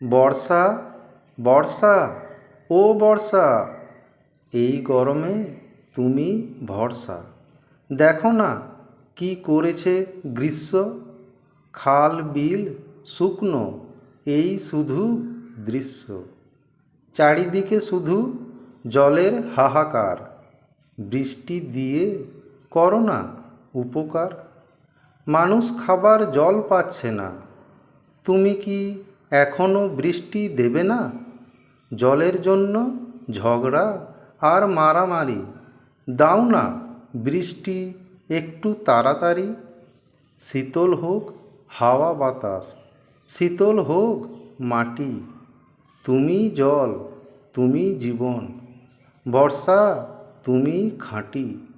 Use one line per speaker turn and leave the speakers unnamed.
বর্ষা বর্ষা, ও বর্ষা, এই গরমে তুমি ভরসা। দেখো না কি করেছে গ্রীষ্ম, খাল, বিল, শুকনো, এই শুধু দৃশ্য। চারিদিকে শুধু জলের হাহাকার, বৃষ্টি দিয়ে করো না উপকার। মানুষ খাবার জল পাচ্ছে না, তুমি কি এখনও বৃষ্টি দেবে না? জলের জন্য ঝগড়া আর মারামারি। দাও না, বৃষ্টি, একটু তাড়াতাড়ি। শীতল হোক হাওয়া বাতাস, শীতল হোক মাটি। তুমি জল, তুমি জীবন, বর্ষা, তুমি খাঁটি।